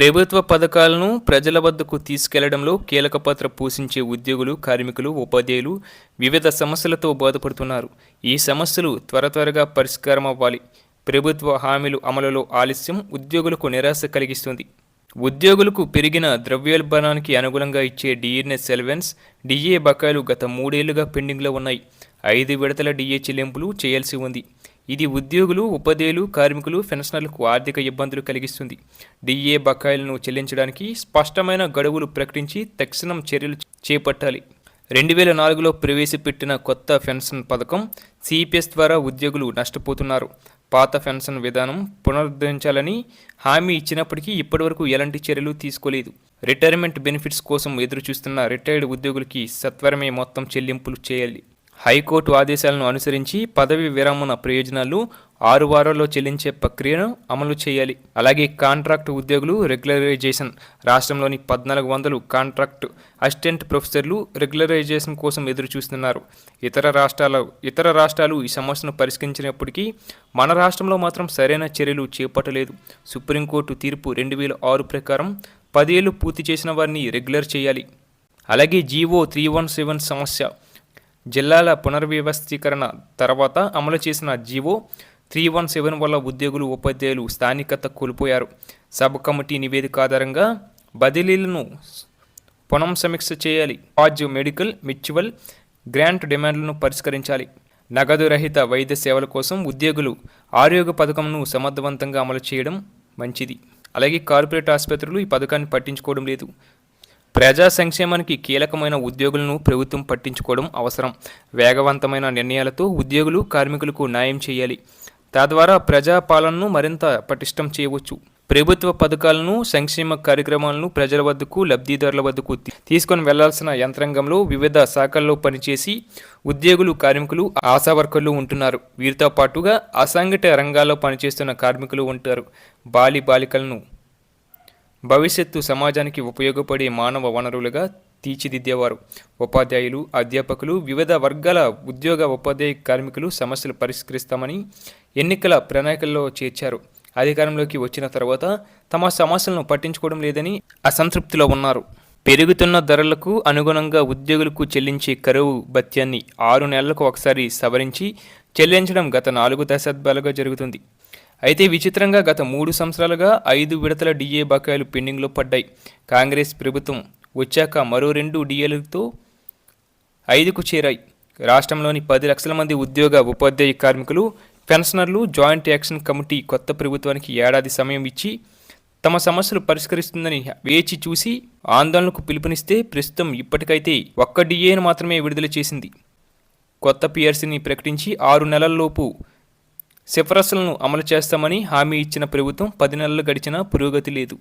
ప్రభుత్వ పథకాలను ప్రజల వద్దకు తీసుకెళ్ళడంలో కీలక పాత్ర పోషించే ఉద్యోగులు కార్మికులు ఉపాధ్యాయులు వివిధ సమస్యలతో బాధపడుతున్నారు. ఈ సమస్యలు త్వర త్వరగా పరిష్కారం అవ్వాలి. ప్రభుత్వ హామీలు అమలులో ఆలస్యం ఉద్యోగులకు నిరాశ కలిగిస్తుంది. ఉద్యోగులకు పెరిగిన ద్రవ్యోల్బణానికి అనుగుణంగా ఇచ్చే డిఎన్ఎస్ సెలవెన్స్ డిఏ బకాయిలు గత మూడేళ్ళుగా పెండింగ్లో ఉన్నాయి. ఐదు విడతల డిఏ చెల్లింపులు చేయాల్సి ఉంది. ఇది ఉద్యోగులు ఉపాధ్యాయులు కార్మికులు పెన్షనర్లకు ఆర్థిక ఇబ్బందులు కలిగిస్తుంది. డిఏ బకాయిలను చెల్లించడానికి స్పష్టమైన గడువులు ప్రకటించి తక్షణం చర్యలు చేపట్టాలి. రెండు వేల నాలుగులో ప్రవేశపెట్టిన కొత్త పెన్షన్ పథకం సిపిఎస్ ద్వారా ఉద్యోగులు నష్టపోతున్నారు. పాత పెన్షన్ విధానం పునరుద్ధరించాలని హామీ ఇచ్చినప్పటికీ ఇప్పటివరకు ఎలాంటి చర్యలు తీసుకోలేదు. రిటైర్మెంట్ బెనిఫిట్స్ కోసం ఎదురుచూస్తున్న రిటైర్డ్ ఉద్యోగులకి సత్వరమే మొత్తం చెల్లింపులు చేయాలి. హైకోర్టు ఆదేశాలను అనుసరించి పదవి విరమణ ప్రయోజనాలు ఆరు వారాల్లో చెల్లించే ప్రక్రియను అమలు చేయాలి. అలాగే కాంట్రాక్ట్ ఉద్యోగులు రెగ్యులరైజేషన్ రాష్ట్రంలోని పద్నాలుగు వందలు కాంట్రాక్ట్ అసిస్టెంట్ ప్రొఫెసర్లు రెగ్యులరైజేషన్ కోసం ఎదురు చూస్తున్నారు ఇతర రాష్ట్రాల ఇతర రాష్ట్రాలు ఈ సమస్యను పరిష్కరించినప్పటికీ మన రాష్ట్రంలో మాత్రం సరైన చర్యలు చేపట్టలేదు. సుప్రీంకోర్టు తీర్పు రెండు వేల ఆరు ప్రకారం పదేళ్ళు పూర్తి చేసిన వారిని రెగ్యులర్ చేయాలి. అలాగే జీవో త్రీ వన్ సెవెన్ సమస్య జిల్లాల పునర్వ్యవస్థీకరణ తర్వాత అమలు చేసిన జీవో త్రీ వన్ సెవెన్ వల్ల ఉద్యోగులు ఉపాధ్యాయులు స్థానికత కోల్పోయారు. సబ్ కమిటీ నివేదిక ఆధారంగా బదిలీలను పునఃసమీక్ష చేయాలి. పాజ్ మెడికల్ మిచ్యువల్ గ్రాంట్ డిమాండ్లను పరిష్కరించాలి. నగదు రహిత వైద్య సేవల కోసం ఉద్యోగులు ఆరోగ్య పథకంను సమర్థవంతంగా అమలు చేయడం మంచిది. అలాగే కార్పొరేట్ ఆసుపత్రులు ఈ పథకాన్ని పట్టించుకోవడం లేదు. ప్రజా సంక్షేమానికి కీలకమైన ఉద్యోగులను ప్రభుత్వం పట్టించుకోవడం అవసరం. వేగవంతమైన నిర్ణయాలతో ఉద్యోగులు కార్మికులకు న్యాయం చేయాలి. తద్వారా ప్రజా పాలనను మరింత పటిష్టం చేయవచ్చు. ప్రభుత్వ పథకాలను సంక్షేమ కార్యక్రమాలను ప్రజల వద్దకు లబ్ధిదారుల వద్దకు తీసుకొని వెళ్ళాల్సిన యంత్రాంగంలో వివిధ శాఖల్లో పనిచేసి ఉద్యోగులు కార్మికులు ఆశా వర్కర్లు ఉంటున్నారు. వీరితో పాటుగా అసంఘటిత రంగాల్లో పనిచేస్తున్న కార్మికులు ఉంటారు. బాలి బాలికలను భవిష్యత్తు సమాజానికి ఉపయోగపడే మానవ వనరులుగా తీర్చిదిద్దేవారు. ఉపాధ్యాయులు అధ్యాపకులు వివిధ వర్గాల ఉద్యోగ ఉపాధ్యాయ కార్మికులు సమస్యలు పరిష్కరిస్తామని ఎన్నికల ప్రణాళికల్లో చేర్చారు. అధికారంలోకి వచ్చిన తర్వాత తమ సమస్యలను పట్టించుకోవడం లేదని అసంతృప్తిలో ఉన్నారు. పెరుగుతున్న ధరలకు అనుగుణంగా ఉద్యోగులకు చెల్లించే కరువు భత్యాన్ని ఆరు నెలలకు ఒకసారి సవరించి చెల్లించడం గత నాలుగు దశాబ్దాలుగా జరుగుతుంది. అయితే విచిత్రంగా గత మూడు సంవత్సరాలుగా ఐదు విడతల డిఏ బకాయిలు పెండింగ్లో పడ్డాయి. కాంగ్రెస్ ప్రభుత్వం వచ్చాక మరో రెండు డిఏలతో ఐదుకు చేరాయి. రాష్ట్రంలోని పది లక్షల మంది ఉద్యోగ ఉపాధ్యాయ కార్మికులు పెన్షనర్లు జాయింట్ యాక్షన్ కమిటీ కొత్త ప్రభుత్వానికి ఏడాది సమయం ఇచ్చి తమ సమస్యలు పరిష్కరిస్తుందని వేచి చూసి ఆందోళనకు పిలుపునిస్తే ప్రస్తుతం ఇప్పటికైతే ఒక్క డిఏను మాత్రమే విడుదల చేసింది. కొత్త పిఆర్సీని ప్రకటించి ఆరు నెలల్లోపు సిఫారసులను అమలు చేస్తామని హామీ ఇచ్చిన ప్రభుత్వం పది నెలలు గడిచినా పురోగతి లేదు.